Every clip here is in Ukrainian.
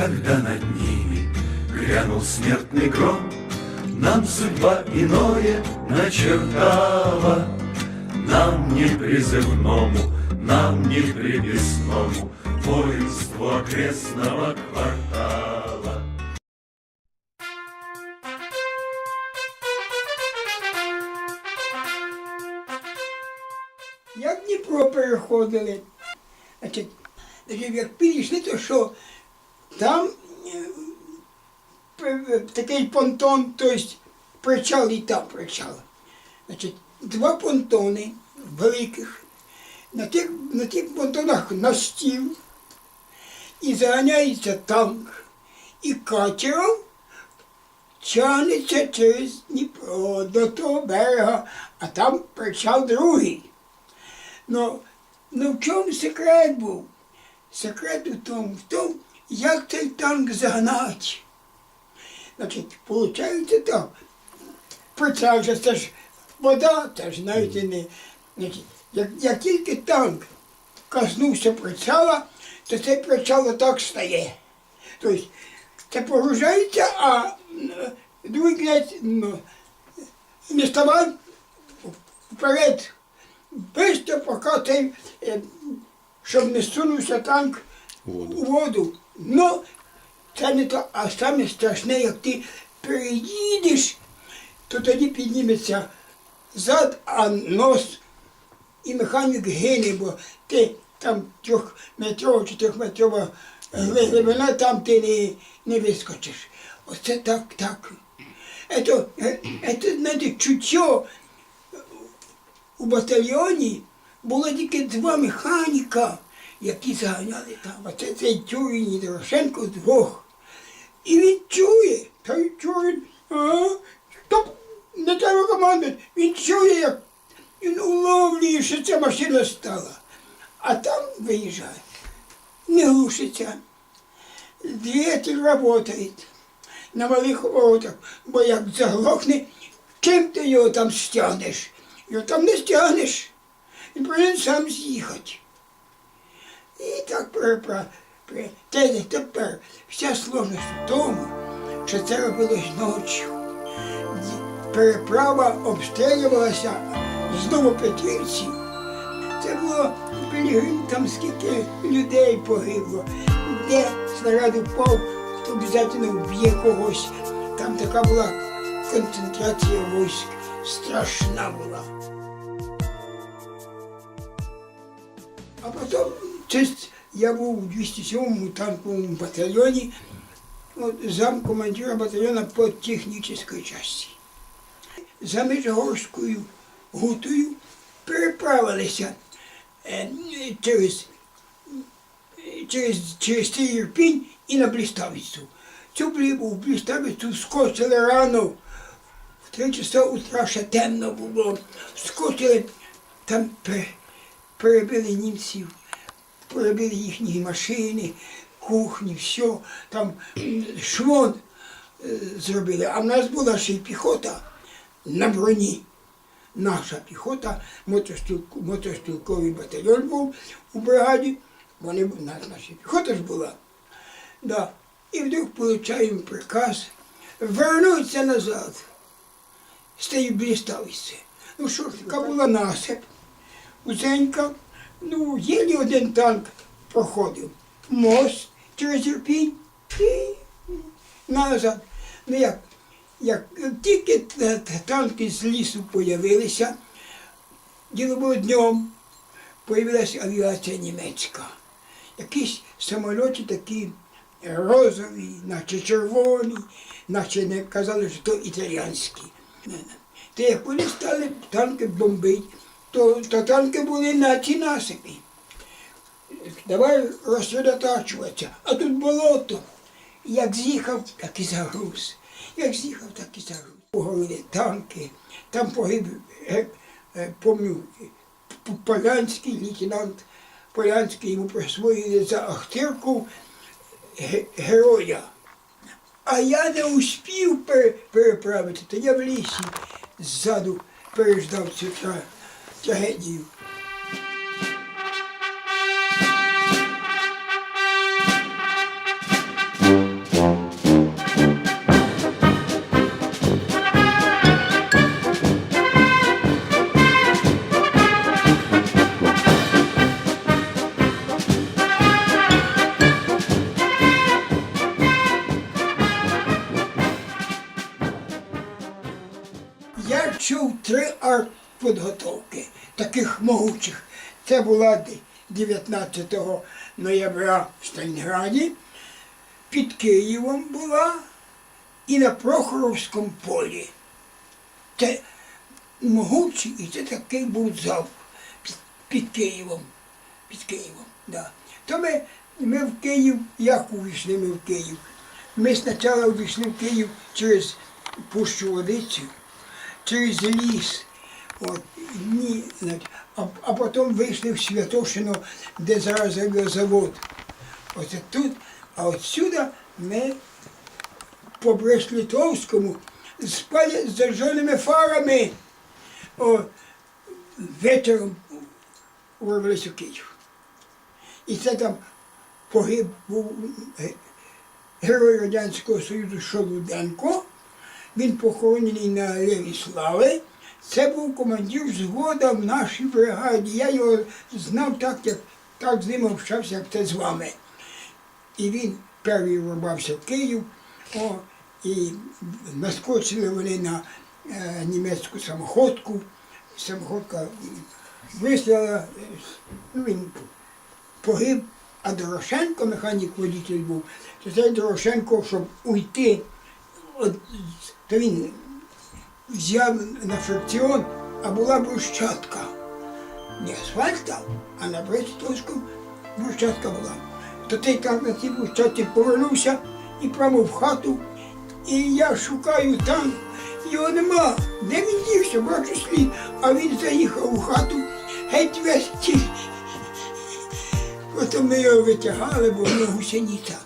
когда над ними грянул смертный гром, Нам судьба иное начертала, Нам не призывному, нам не приписному Воинству окрестного квартала. Як Дніпро переходили, значить, значить, як підійшли, то що там е, такий понтон, тобто причал і там причал. Значить, два понтони великих, на тих, на тих понтонах настів, і заганяється танк, і катером тягнеться через Дніпро до того берега, а там причал другий. Ну, ну в чому секрет був? Секрет у тому, в тому, як цей танк загнати. Значить, виходить так. Же це ж вода, це ж навіть і не. Значить, як, як тільки танк коснувся прицела, то цей прицел отак стає. Тобто це погружається, а другий кінець ну, не ставай вперед. Бистро поки цей, е, щоб не сунувся танк у воду. Ну, це не то, а саме страшне, як ти переїдеш, то тоді підніметься зад, а нос і механік гине, бо ти там трьохметрова чи трьохметрова глибина, там ти не, не вискочиш. Оце так, так. Ето, е, ето, знаєте, чуття у батальйоні було тільки два механіка, які заганяли там. А це цей Тюрін і Дорошенко двох. І він чує, та й чує, а, стоп, не треба командувати. Він чує, як він уловлює, що ця машина стала. А там виїжджає, не глушиться. Двигатель работает на малих оборотах, бо як заглохне, чим ти його там стягнеш? Його там не стягнеш. Він повинен сам з'їхати. І так пре- Те тепер вся сложність в тому, що це робилось ночі. Переправа обстрілювалася з Новопетрівці. Це було там скільки людей погибло. Де снаряд впав, то обов'язково вб'є когось. Там така була концентрація військ, страшна була. А потім честь, я був у 207-му танковому батальйоні, от, замкомандира батальйона по технічній частині. За Міжгорською гутою переправилися е, через, через, через цей Ірпінь і на Бліставицю. Цю Бліставицю скочили рано. В три часа утра ще темно було. Скочили, там пе- перебили німців, перебили їхні машини, кухні, все. Там швон е, зробили. А в нас була ще й піхота на броні. Наша піхота, мотострілковий батальйон був у бригаді. Вони наша піхота ж була. Да. І вдруг получаємо приказ вернутися назад. з тієї бліставиці. Ну що ж, така була насип, узенька, ну, єлі один танк проходив. Мост через Ірпінь і назад. Ну як, як тільки т- танки з лісу появилися, діло було днем, появилася авіація німецька. Якісь самоліти такі розові, наче червоні, наче не казали, що то італіянські. Та як вони стали танки бомбити, то, танки були на цій насипі. Давай розсредотачуватися. А тут болото. Як з'їхав, так і загруз. Як з'їхав, так і загруз. Погоріли танки. Там погиб, е, е, Полянський лейтенант Полянський йому присвоїли за Ахтирку ге- героя. А я не успів переправити, то я в лісі ззаду переждав цю te arredio. Таких могучих. Це була 19 ноября в Сталінграді, під Києвом була і на Прохоровському полі. Це могучий, і це такий був залп під, під Києвом. Під Києвом, да. То ми, ми в Київ, як увійшли ми в Київ? Ми спочатку увійшли в Київ через Пущу Водицю, через ліс. От, ні, а, а потім вийшли в Святошино, де зараз завод. Оце тут, а отсюда ми по Брест-Литовському спали з зажженими фарами. О, вечором вирвалися в Київ. І це там погиб був герой Радянського Союзу Шолуденко. Він похоронений на Алеї Слави. Це був командир взвода в нашій бригаді. Я його знав так, як так з ним общався, як це з вами. І він перший врубався в Київ. О, і наскочили вони на е, німецьку самоходку. Самоходка е, ну, він погиб, а Дорошенко, механік водитель був, то цей Дорошенко, щоб уйти, от, то він взяв на фрикціон, а була брусчатка. Не асфальт а на Брестовську брусчатка була. То ти так на цій брусчатці повернувся і прямо в хату. І я шукаю там, його нема. Де він дівся, бачу слід, а він заїхав у хату, геть весь ті. Потім ми його витягали, бо в нього гусениця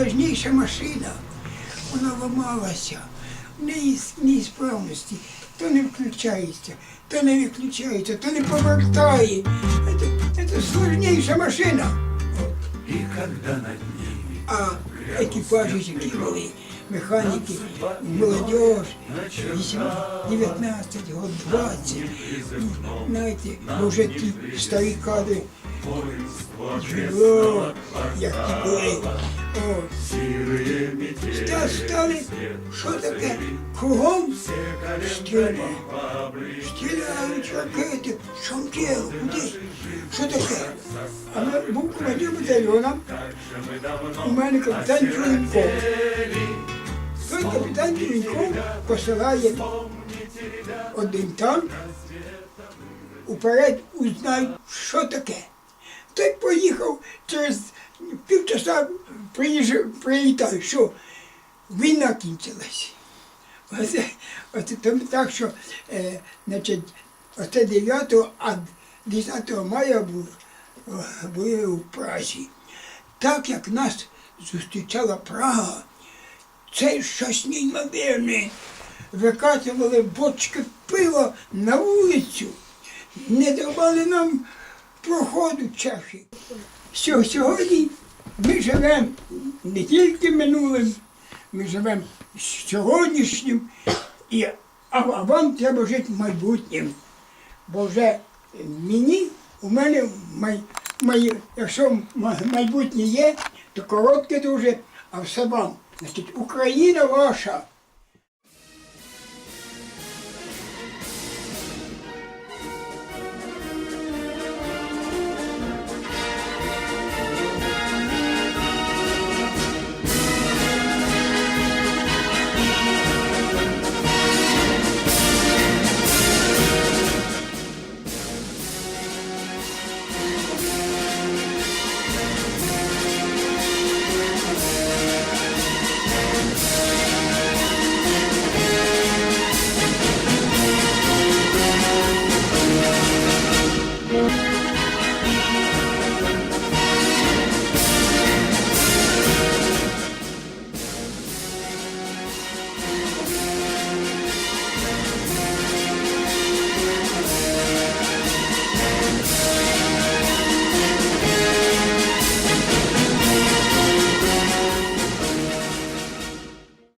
сложніша машина. Вона ламалася, в неї неісправності, то не включається, то не виключається, то не повертає. Це, це сложніша машина. От. И когда над ними А екіпажі, які були, механіки, молодь, 19 років, 20, ну, знаєте, бо вже ті старі кадри, як ті були. О, Та стали, що таке? Кругом стрільба. Стріляють ракети, шамкел, куди? Що таке? А ми був командир батальйона, у мене капітан Чуленков. Той капітан Чуленков посилає один танк, уперед узнають, що таке. Той поїхав через півчаса приїжджав, прилітає, що війна кінчилась. Оце, оце тому так, що е, значить, оце 9, а 10 мая е, були у Празі. Так як нас зустрічала Прага, це щось неймовірне. Викатували бочки пива на вулицю, не давали нам проходу чахи. Що сьогодні ми живемо не тільки минулим, ми живемо сьогоднішнім, і, а, вам треба жити майбутнім. Бо вже мені, у мене май, май, якщо майбутнє є, то коротке дуже, а все вам. Значить, Україна ваша